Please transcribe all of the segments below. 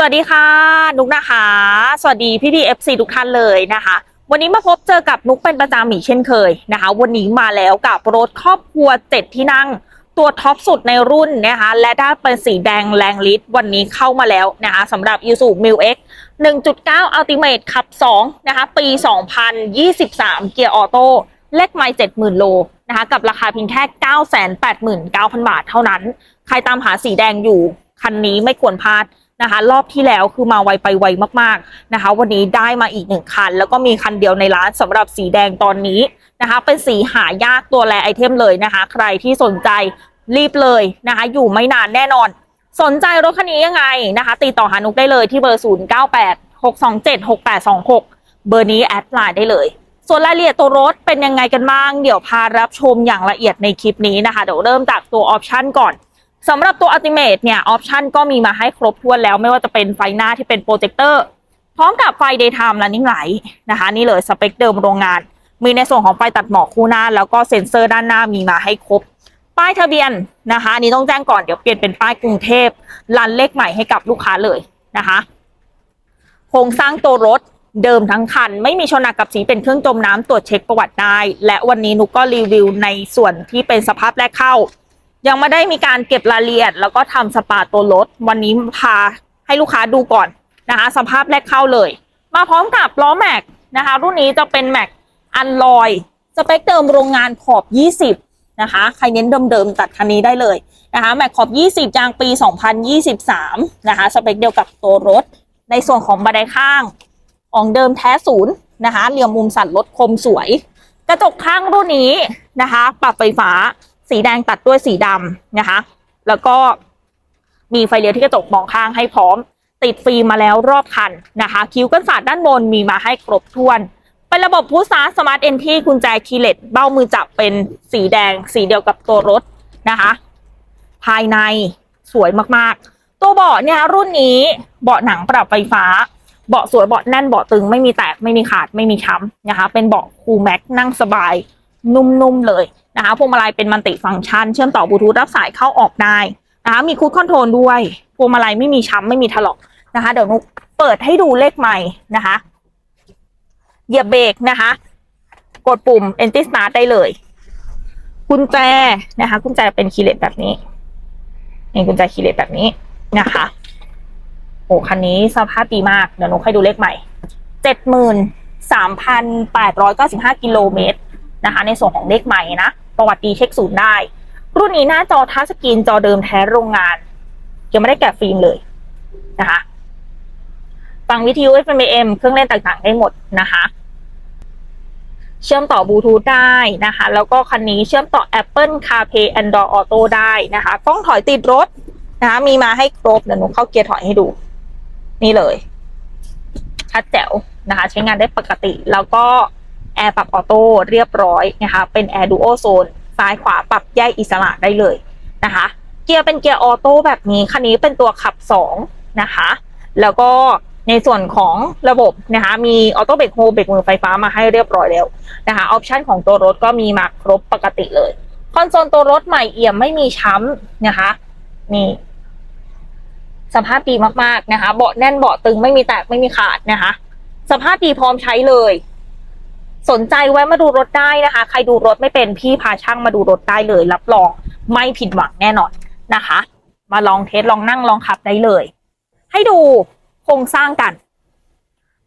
สวัสดีค่ะ นุกนะคะ สวัสดีพี่พี่เอฟซีทุกท่านเลยนะคะ วันนี้มาพบเจอกับนุกเป็นประจำอีกเช่นเคยนะคะ วันนี้มาแล้วกับรถครอบครัวเจ็ดที่นั่ง ตัวท็อปสุดในรุ่นนะคะ และได้เป็นสีแดงแรงลิตวันนี้เข้ามาแล้วนะคะสำหรับ i s u m i l X 1.9 Ultimate ขับ 2 นะคะ ปี 2023 เกียร์ออโต้เลขไมล์70,000โลนะคะ กับราคาเพียงแค่ 989,000 บาทเท่านั้น ใครตามหาสีแดงอยู่คันนี้ไม่ควรพลาด นะคะ รอบที่แล้วคือมาไวไปไวมากๆนะคะ วันนี้ได้มาอีกหนึ่งคัน แล้วก็มีคันเดียวในร้านสำหรับสีแดงตอนนี้นะคะ เป็นสีหายากตัวแรไอเทมเลยนะคะ ใครที่สนใจรีบเลยนะคะ อยู่ไม่นานแน่นอน สนใจรถคันนี้ยังไงนะคะ ติดต่อหานุกได้เลยที่เบอร์ 0 9 8 6 2 7 6 8 2 6 เบอร์นี้แอดไลน์ได้เลยส่วนรายละเอียดตัวรถเป็นยังไงกันบ้าง เดี๋ยวพารับชมอย่างละเอียดในคลิปนี้นะคะ เดี๋ยวเริ่มจากตัวออปชันก่อน สำหรับตัว Ultimate เนี่ยออปชันก็มีมาให้ครบถ้วนแล้ว ไม่ว่าจะเป็นไฟหน้าที่เป็นโปรเจคเตอร์พร้อมกับไฟ Daytime Running Light นะคะ นี่เลยสเปคเดิมโรงงาน มีในส่วนของไฟตัดหมอกคู่หน้า แล้วก็เซ็นเซอร์ด้านหน้ามีมาให้ครบ ป้ายทะเบียนนะคะนนี้ต้องแจ้งก่อนเดี๋ยวเปลี่ยนเป็นป้ายกรุงเทพรันเลขใหม่ให้กับลูกค้าเลยนะคะโครงสร้างตัวรถเดิมทั้งคัน ไม่มีชนหนักกับสีเป็นเครื่องจมน้ำตรวจเช็คประวัติได้ และวันนี้นุกก็รีวิวในส่วนที่เป็นสภาพแรกเข้า ยังไม่ได้มีการเก็บรายละเอียด แล้วก็ทำสปาตัวรถ วันนี้พาให้ลูกค้าดูก่อนนะคะ สภาพแรกเข้าเลย มาพร้อมกับล้อแม็กนะคะ รุ่นนี้จะเป็นแม็กอันลอยสเปคเดิมโรงงานขอบ 20 นะคะ ใครเน้นเดิมๆตัดคันนี้ได้เลยนะคะแม็กขอบ 20ยางปี 2023 นะคะ สเปคเดียวกับตัวรถ ในส่วนของบันไดข้างของเดิมแท้ศูนย์นะคะเหลี่ยมมุมสั่นลดคมสวย กระจกข้างรุ่นนี้นะคะ ปรับไฟฟ้า สีแดงตัดด้วยสีดำนะคะ แล้วก็มีไฟเลี้ยวที่กระจกมองข้างให้พร้อม ติดฟิล์มมาแล้วรอบคันนะคะ คิ้วกันศาสตร์ด้านบนมีมาให้ครบถ้วน เป็นระบบพุชสตาสมาร์ทเอนที่กุญแจคีเลสเบ้ามือจับเป็นสีแดง สีเดียวกับตัวรถนะคะ ภายในสวยมากๆ ตัวเบาะเนี่ยรุ่นนี้เบาะหนังปรับไฟฟ้า เบาะสวยเบาะแน่นเบาะตึงไม่มีแตกไม่มีขาดไม่มีช้ำนะคะ เป็นเบาะคูลแม็กนั่งสบาย นุ่มๆเลยนะคะพวงมาลัยเป็นมันติฟังก์ชัน เชื่อมต่อบลูทูธรับสายเข้าออกได้นะคะมีคูดคอนโทรลด้วยพวงมาลัยไม่มีช้ำไม่มีถลอกนะคะเดี๋ยวนุกเปิดให้ดูเลขใหม่นะคะเหยียบเบรกนะคะ กดปุ่ม Anti Start ได้เลยกุญแจนะคะกุญแจเป็นคีย์เลสแบบนี้นี่กุญแจคีย์เลสแบบนี้นะคะโอ้คันนี้สภาพดีมาก เดี๋ยวนุกให้ดูเลขใหม่เจ็ดหมื่นสามพันแปดร้อยเก้าสิบห้ากิโลเมตร นะคะ ในส่วนของเลขใหม่นะ ประวัติดีเช็คศูนย์ได้ รุ่นนี้หน้าจอทัชสกรีนจอเดิมแท้โรงงาน ยังไม่ได้แกะฟิล์มเลยนะคะฟังวิทยุ FM เครื่องเล่นต่างๆ ได้หมดนะคะ เชื่อมต่อบลูทูธได้นะคะ แล้วก็คันนี้เชื่อมต่อ Apple CarPlay Android Auto ได้นะคะกล้องถอยติดรถนะคะมีมาให้ครบเดี๋ยวหนูเข้าเกียร์ถอยให้ดู นี่เลยชัดแจ๋วนะคะ ใช้งานได้ปกติแล้วก็ แอร์ปรับออโต้เรียบร้อยนะคะ เป็นแอร์ดูโอโซนซ้ายขวาปรับแยกอิสระได้เลยนะคะ เกียร์เป็นเกียร์ออโต้แบบนี้ คันนี้เป็นตัวขับสองนะคะ แล้วก็ในส่วนของระบบนะคะ มีออโต้เบรกโฮเบรกมือไฟฟ้ามาให้เรียบร้อยแล้วนะคะ ออปชันของตัวรถก็มีมาครบปกติเลย คอนโซลตัวรถใหม่เอี่ยมไม่มีช้ำนะคะ นี่สภาพดีมากๆนะคะ เบาะแน่นเบาะตึงไม่มีแตกไม่มีขาดนะคะ สภาพดีพร้อมใช้เลย สนใจแวะมาดูรถได้นะคะ ใครดูรถไม่เป็นพี่พาช่างมาดูรถได้เลย รับรองไม่ผิดหวังแน่นอนนะคะ มาลองเทสลองนั่งลองขับได้เลย ให้ดูโครงสร้างกัน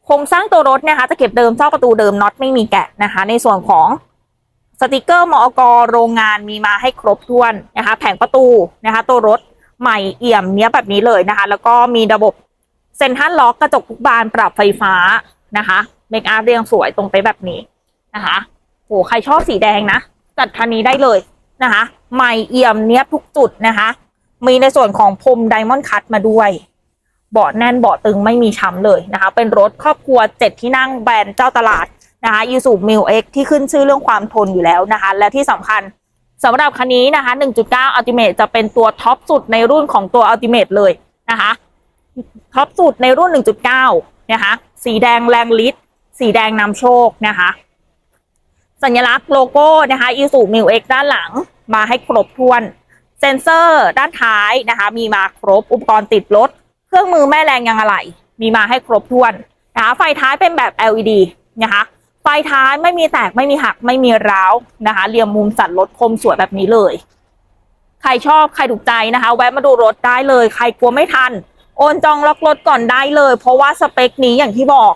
โครงสร้างตัวรถนะคะ จะเก็บเดิมซอกประตูเดิมน็อตไม่มีแกะนะคะ ในส่วนของสติกเกอร์มอกโรงงานมีมาให้ครบถ้วนนะคะ แผงประตูนะคะ ตัวรถใหม่เอี่ยมเนี้ยแบบนี้เลยนะคะ แล้วก็มีระบบเซ็นทรัลล็อกกระจกทุกบานปรับไฟฟ้านะคะเมคอัพเรียงสวยตรงไปแบบนี้ นะคะโหใครชอบสีแดงนะ จัดคันนี้ได้เลยนะคะใหม่เอี่ยมเนี้ยทุกจุดนะคะ มีในส่วนของพรมไดมอนด์คัตมาด้วยเบาะแน่นเบาะตึงไม่มีช้ำเลยนะคะ เป็นรถครอบครัวเจ็ดที่นั่งแบรนด์เจ้าตลาดนะคะยูสูมิวเอ็กที่ขึ้นชื่อเรื่องความทนอยู่แล้วนะคะ และที่สำคัญสำหรับคันนี้นะคะ 1.9 Ultimate จะเป็นตัวท็อปสุดในรุ่นของตัว Ultimate เลยนะคะท็อปสุดในรุ่น 1.9 นะคะ สีแดงแรงลิตสีแดงนำโชคนะคะ สัญลักษณ์โลโก้นะคะ i s u m i l X ด้านหลังมาให้ครบถ้วน เซนเซอร์ด้านท้ายนะคะ มีมาครบอุปกรณ์ติดรถ เครื่องมือแม่แรงยังอะไรมีมาให้ครบถ้วนนะคะไฟท้ายเป็นแบบ LED นะคะไฟท้ายไม่มีแตกไม่มีหักไม่มีร้าวนะคะเรียมมุมสันรถคมสวยแบบนี้เลย ใครชอบใครถูกใจนะคะ แวะมาดูรถได้เลย ใครกลัวไม่ทัน โอนจองล็อกรถก่อนได้เลย เพราะว่าสเปคนี้อย่างที่บอก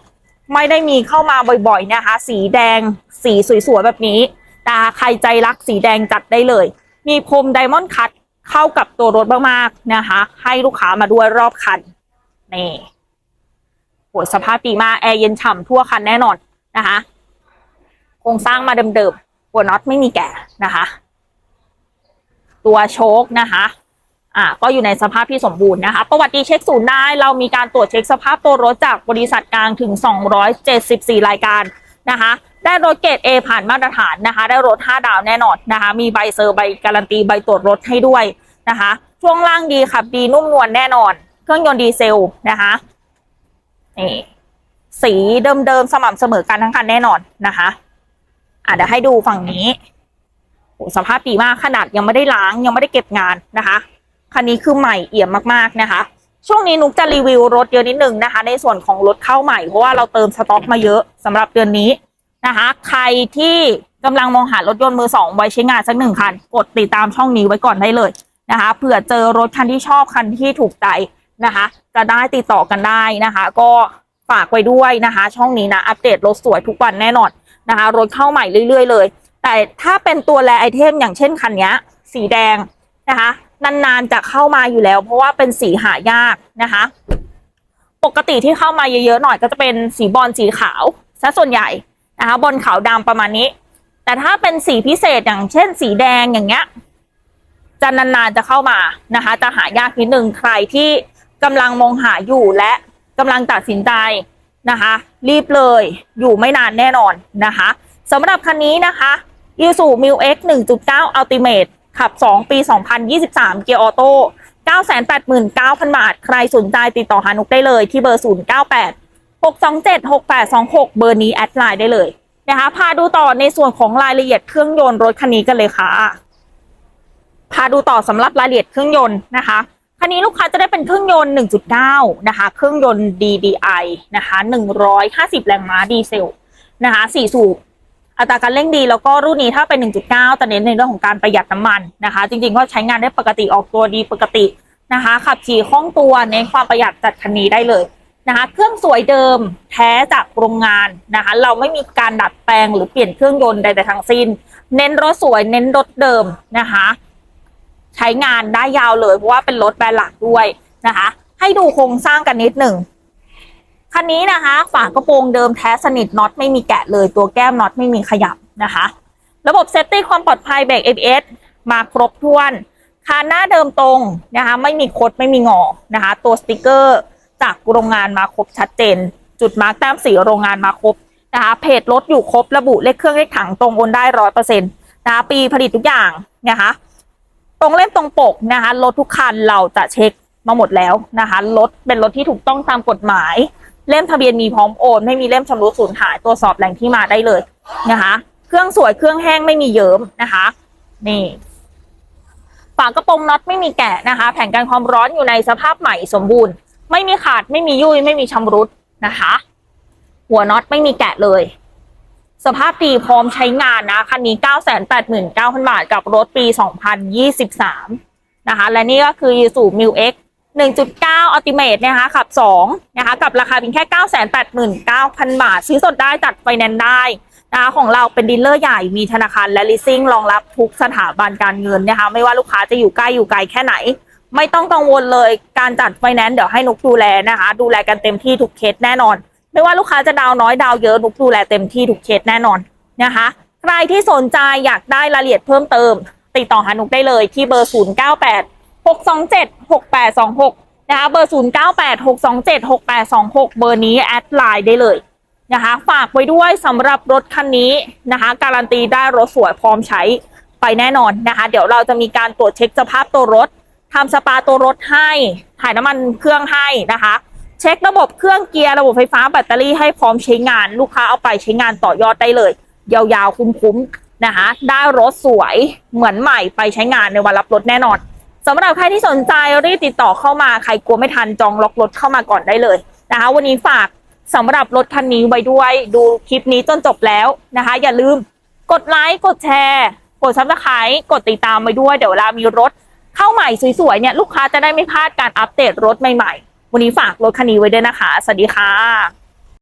ไม่ได้มีเข้ามาบ่อยๆนะคะ สีแดงสีสวยๆแบบนี้นะใครใจรักสีแดงจัดได้เลย มีพรมไดมอนด์คัตเข้ากับตัวรถมากๆนะคะ ให้ลูกค้ามาด้วยรอบคันนี่โหสภาพดีมากแอร์เย็นฉ่ำทั่วคันแน่นอนนะคะโครงสร้างมาเดิมๆหัวน็อตไม่มีแกะนะคะ ตัวโชคนะคะ อ่าก็อยู่ในสภาพที่สมบูรณ์นะคะ ประวัติดีเช็คศูนย์ได้ เรามีการตรวจเช็คสภาพตัวรถจากบริษัทกลางถึง 274 รายการนะคะ ได้รถเกรด A ผ่านมาตรฐานนะคะ ได้รถ 5 ดาวแน่นอนนะคะ มีใบเซอร์ใบการันตีใบตรวจรถให้ด้วยนะคะ ช่วงล่างดีขับดีนุ่มนวลแน่นอน เครื่องยนต์ดีเซลนะคะนี่สีเดิมๆสม่ำเสมอกันทั้งคันแน่นอนนะคะอะเดี๋ยวให้ดูฝั่งนี้สภาพดีมากขนาดยังไม่ได้ล้างยังไม่ได้เก็บงานนะคะ คันนี้คือใหม่เอี่ยมมากๆนะคะ ช่วงนี้นุกจะรีวิวรถเยอะนิดนึงนะคะ ในส่วนของรถเข้าใหม่เพราะว่าเราเติมสต็อกมาเยอะสำหรับเดือนนี้นะคะ ใครที่กำลังมองหารถยนต์มือสองไว้ใช้งานสักหนึ่งคัน กดติดตามช่องนี้ไว้ก่อนได้เลยนะคะเผื่อเจอรถคันที่ชอบคันที่ถูกใจนะคะ จะได้ติดต่อกันได้นะคะ ก็ฝากไว้ด้วยนะคะ ช่องนี้นะอัปเดตรถสวยทุกวันแน่นอนนะคะ รถเข้าใหม่เรื่อยๆเลย แต่ถ้าเป็นตัวแรไอเทมอย่างเช่นคันนี้สีแดงนะคะ นานๆจะเข้ามาอยู่แล้ว เพราะว่าเป็นสีหายากนะคะ ปกติที่เข้ามาเยอะๆหน่อยก็จะเป็นสีบอลสีขาวซะส่วนใหญ่นะคะบอลขาวดำประมาณนี้ แต่ถ้าเป็นสีพิเศษอย่างเช่น สีแดงอย่างเงี้ยจะนานๆจะเข้ามานะคะ จะหายากนิดนึงใครที่กำลังมองหาอยู่และกำลังตัดสินใจนะคะ รีบเลยอยู่ไม่นานแน่นอนนะคะสำหรับคันนี้นะคะ i s u m i l X 1.9 Ultimate ขับ 2 ปี 2023 เกียร์ออโต้989,000 บาท ใครสนใจติดต่อหานุกได้เลยที่เบอร์ 098 627 6826 เบอร์นี้แอดไลน์ได้เลยนะคะพาดูต่อในส่วนของรายละเอียดเครื่องยนต์รถคันนี้กันเลยค่ะ พาดูต่อสำหรับรายละเอียดเครื่องยนต์นะคะคันนี้ลูกค้าจะได้เป็นเครื่องยนต์ 1.9 นะคะ เครื่องยนต์ DDI นะคะ 150 แรงม้าดีเซลนะคะ 4 สูบ อัตราการเร่งดีแล้วก็รุ่นนี้ถ้าเป็น 1.9 จะเน้นในเรื่องของการประหยัดน้ำมันนะคะ จริงๆก็ใช้งานได้ปกติออกตัวดีปกตินะคะ ขับขี่คล่องตัวในความประหยัดจัดคันนี้ได้เลยนะคะ เครื่องสวยเดิมแท้จากโรงงานนะคะ เราไม่มีการดัดแปลงหรือเปลี่ยนเครื่องยนต์ใดๆทั้งสิ้น เน้นรถสวยเน้นรถเดิมนะคะ ใช้งานได้ยาวเลยเพราะว่าเป็นรถแบรนด์หลักด้วยนะคะ ให้ดูโครงสร้างกันนิดหนึ่ง คันนี้นะคะ ฝากระโปรงเดิมแท้สนิทน็อตไม่มีแกะเลย ตัวแก้มน็อตไม่มีขยับนะคะ ระบบเซฟตี้ความปลอดภัยเบรก ABS มาครบถ้วนคานหน้าเดิมตรงนะคะ ไม่มีคดไม่มีงอนะคะ ตัวสติกเกอร์จากโรงงานมาครบชัดเจน จุดมาร์กแต้มสีโรงงานมาครบนะคะเพจรถอยู่ครบระบุเลขเครื่องเลขถังตรงโอนได้ร้อยเปอร์เซ็นต์นะคะปีผลิตทุกอย่างนะคะตรงเล่มตรงปกนะคะรถทุกคันเราจะเช็คมาหมดแล้วนะคะรถเป็นรถที่ถูกต้องตามกฎหมาย เล่มทะเบียนมีพร้อมโอน ไม่มีเล่มชำรุดสูญหายตรวจสอบแหล่งที่มาได้เลยนะคะ เครื่องสวยเครื่องแห้งไม่มีเยิ้มนะคะ นี่ฝากระโปรงน็อตไม่มีแกะนะคะ แผงกันความร้อนอยู่ในสภาพใหม่สมบูรณ์ ไม่มีขาดไม่มียุ่ยไม่มีชำรุดนะคะ หัวน็อตไม่มีแกะเลย สภาพดีพร้อมใช้งานนะคันนี้989,000 บาทกับรถปี 2023 นะคะ และนี่ก็คือ Isuzu Mil X 1.9 Ultimate นะคะขับ 2 นะคะ กับราคาเพียงแค่ 989,000 บาท ซื้อสดได้จัดไฟแนนซ์ได้นะคะของเราเป็นดีลเลอร์ใหญ่มีธนาคารและ leasing รองรับทุกสถาบันการเงินนะคะ ไม่ว่าลูกค้าจะอยู่ใกล้อยู่ไกลแค่ไหน ไม่ต้องกังวลเลยการจัดไฟแนนซ์เดี๋ยวให้นุกดูแลนะคะ ดูแลกันเต็มที่ทุกเคสแน่นอน ไม่ว่าลูกค้าจะดาวน้อยดาวเยอะนุกดูแลเต็มที่ทุกเคสแน่นอนนะคะใครที่สนใจอยากได้รายละเอียดเพิ่มเติม ติดต่อหานุกได้เลยที่เบอร์ 098 627 6826 นะคะ เบอร์ 098 627 6826 เบอร์นี้แอดไลน์ได้เลยนะคะ ฝากไว้ด้วยสำหรับรถคันนี้นะคะ การันตีได้รถสวยพร้อมใช้ไปแน่นอนนะคะ เดี๋ยวเราจะมีการตรวจเช็คสภาพตัวรถทำสปาตัวรถให้ ถ่ายน้ำมันเครื่องให้นะคะ เช็คระบบเครื่องเกียร์ระบบไฟฟ้าแบตเตอรี่ให้พร้อมใช้งาน ลูกค้าเอาไปใช้งานต่อยอดได้เลย ยาวๆคุ้มๆนะคะ ได้รถสวยเหมือนใหม่ไปใช้งานในวันรับรถแน่นอน สำหรับใครที่สนใจรีบติดต่อเข้ามาใครกลัวไม่ทันจองล็อกรถเข้ามาก่อนได้เลยนะคะ วันนี้ฝากสำหรับรถคันนี้ไว้ด้วยดูคลิปนี้จนจบแล้วนะคะ อย่าลืมกดไลค์กดแชร์กดซับสไครต์กดติดตามไว้ด้วยเดี๋ยวเวลามีรถเข้าใหม่สวยๆเนี่ยลูกค้าจะได้ไม่พลาดการอัปเดตรถใหม่ๆ วันนี้ฝากรถคันนี้ไว้ด้วยนะคะ สวัสดีค่ะ